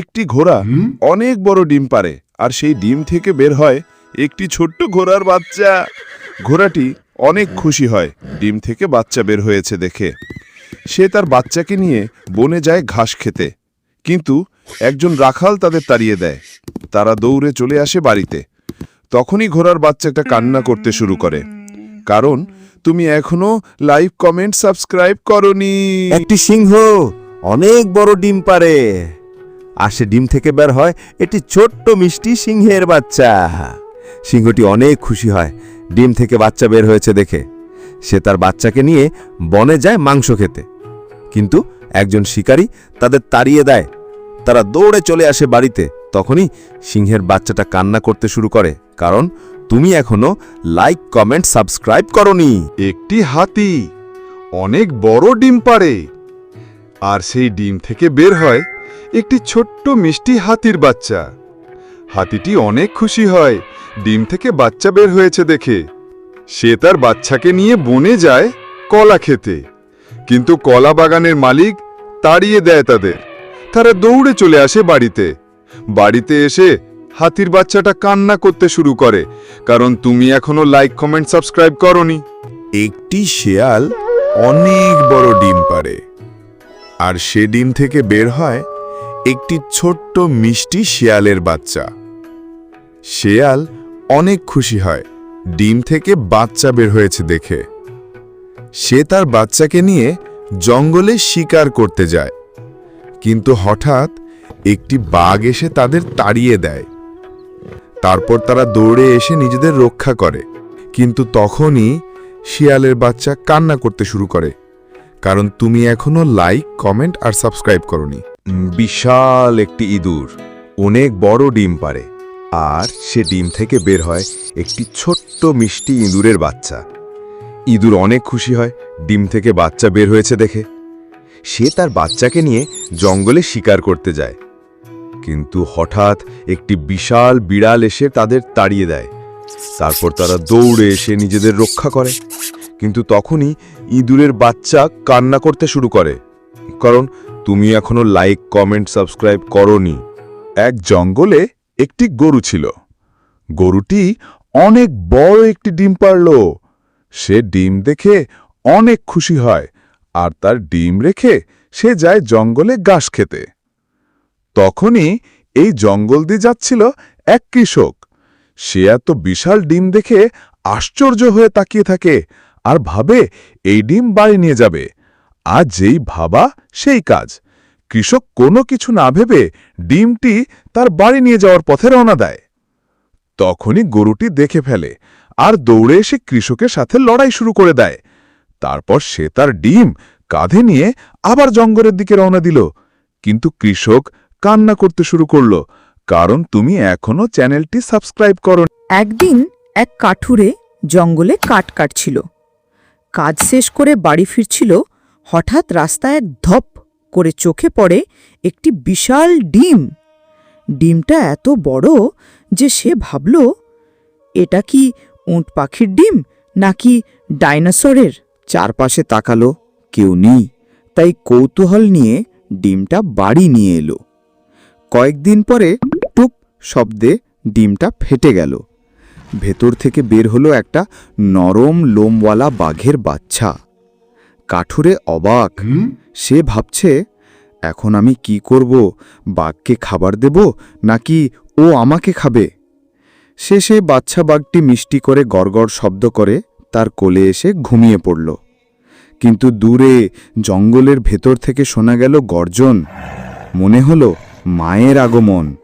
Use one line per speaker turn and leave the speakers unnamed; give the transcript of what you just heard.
একটি ঘোড়া অনেক বড় ডিম পারে আর সেই ডিম থেকে বের হয় একটি ছোট্ট ঘোড়ার বাচ্চা। ঘোড়াটি অনেক খুশি হয় ডিম থেকে বাচ্চা বের হয়েছে দেখে। সে তার বাচ্চাকে নিয়ে বনে যায় ঘাস খেতে কিন্তু একজন রাখাল তাদের তাড়িয়ে দেয়। তারা দৌড়ে চলে আসে বাড়িতে। তখনই ঘোড়ার বাচ্চাটা কান্না করতে শুরু করে। কারণ তুমি এখনও লাইভ কমেন্ট সাবস্ক্রাইব করনি।
একটি সিংহ অনেক বড় ডিম পারে আর সে ডিম থেকে বের হয় একটি ছোট্ট মিষ্টি সিংহের বাচ্চা। সিংহটি অনেক খুশি হয়। ডিম থেকে বাচ্চা বের হয়েছে দেখে। সে তার বাচ্চাকে নিয়ে বনে যায় মাংস খেতে। কিন্তু একজন শিকারী তাদের তাড়িয়ে দেয়। তারা দৌড়ে চলে আসে বাড়িতে। তখনই সিংহের বাচ্চাটা কান্না করতে শুরু করে। কারণ তুমি এখনও লাইক, কমেন্ট, সাবস্ক্রাইব করনি।
একটি হাতি অনেক বড় ডিম পারে আর সেই ডিম থেকে বের হয় একটি ছোট্ট মিষ্টি হাতির বাচ্চা। হাতিটি অনেক খুশি হয়, ডিম থেকে বাচ্চা বের হয়েছে দেখে। সে তার বাচ্চাকে নিয়ে বনে যায় কলা খেতে। কিন্তু কলা বাগানের মালিক তাড়িয়ে দেয় তাদের। তারা দৌড়ে চলে আসে বাড়িতে। বাড়িতে এসে হাতির বাচ্চাটা কান্না করতে শুরু করে, কারণ তুমি এখনও লাইক, কমেন্ট, সাবস্ক্রাইব করনি।
একটি শেয়াল অনেক বড় ডিম পারে আর সে ডিম থেকে বের হয় একটি ছোট্ট মিষ্টি শেয়ালের বাচ্চা। শেয়াল অনেক খুশি হয়, ডিম থেকে বাচ্চা বের হয়েছে দেখে। সে তার বাচ্চাকে নিয়ে জঙ্গলে শিকার করতে যায়। কিন্তু হঠাৎ একটি বাঘ এসে তাদের তাড়িয়ে দেয়। তারপর তারা দৌড়ে এসে নিজেদের রক্ষা করে। কিন্তু তখনই শিয়ালের বাচ্চা কান্না করতে শুরু করে। কারণ তুমি এখনও লাইক, কমেন্ট আর সাবস্ক্রাইব করনি।
বিশাল একটি ইঁদুর। অনেক বড় ডিম পারে। আর সে ডিম থেকে বের হয় একটি ছোট্ট মিষ্টি ইঁদুরের বাচ্চা। ইঁদুর অনেক খুশি হয়, ডিম থেকে বাচ্চা বের হয়েছে দেখে। সে তার বাচ্চাকে নিয়ে জঙ্গলে শিকার করতে যায়। কিন্তু হঠাৎ একটি বিশাল বিড়াল এসে তাদের তাড়িয়ে দেয়। তারপর তারা দৌড়ে এসে নিজেদের রক্ষা করে। কিন্তু তখনই ইঁদুরের বাচ্চা কান্না করতে শুরু করে। কারণ তুমি এখনও লাইক কমেন্ট সাবস্ক্রাইব করনি।
এক জঙ্গলে একটি গরু ছিল। গরুটি অনেক বড় একটি ডিম পারল সে ডিম দেখে অনেক খুশি হয় আর তার ডিম রেখে সে যায় জঙ্গলে ঘাস খেতে। তখনই এই জঙ্গল দিয়ে যাচ্ছিল এক কৃষক। সে এত বিশাল ডিম দেখে আশ্চর্য হয়ে তাকিয়ে থাকে আর ভাবে এই ডিম বাড়ি নিয়ে যাবে। আজ যেই ভাবা, সেই কাজ। কৃষক কোনো কিছু না ভেবে ডিমটি তার বাড়ি নিয়ে যাওয়ার পথে রওনা দেয়। তখনই গরুটি দেখে ফেলে আর দৌড়ে এসে কৃষকের সাথে লড়াই শুরু করে দেয়। তারপর সে তার ডিম কাঁধে নিয়ে আবার জঙ্গলের দিকে রওনা দিল। কিন্তু কৃষক কান্না করতে শুরু করল, কারণ তুমি এখনও চ্যানেলটি সাবস্ক্রাইব করো
একদিন এক কাঠুরে জঙ্গলে কাঠ কাটছিল। কাজ শেষ করে বাড়ি ফিরছিল হঠাৎ রাস্তায় ধপ করে চোখে পড়ে একটি বিশাল ডিম। ডিমটা এত বড় যে সে ভাবল, এটা কি উঁট পাখির ডিম নাকি ডাইনোসরের? চারপাশে তাকালো কেউ নেই, তাই কৌতূহল নিয়ে ডিমটা বাড়ি নিয়ে এলো। কয়েকদিন পরে টুপ শব্দে ডিমটা ফেটে গেল। ভেতর থেকে বের হলো একটা নরম লোমওয়ালা বাঘের বাচ্চা। কাঠুরে অবাক। সে ভাবছে এখন আমি কি করব? বাঘকে খাবার দেব নাকি ও আমাকে খাবে? সে সে বাচ্চা বাঘটি মিষ্টি করে গড়গড় শব্দ করে তার কোলে এসে ঘুমিয়ে পড়ল। কিন্তু দূরে জঙ্গলের ভেতর থেকে শোনা গেল গর্জন। মনে হলো মায়ের আগমন।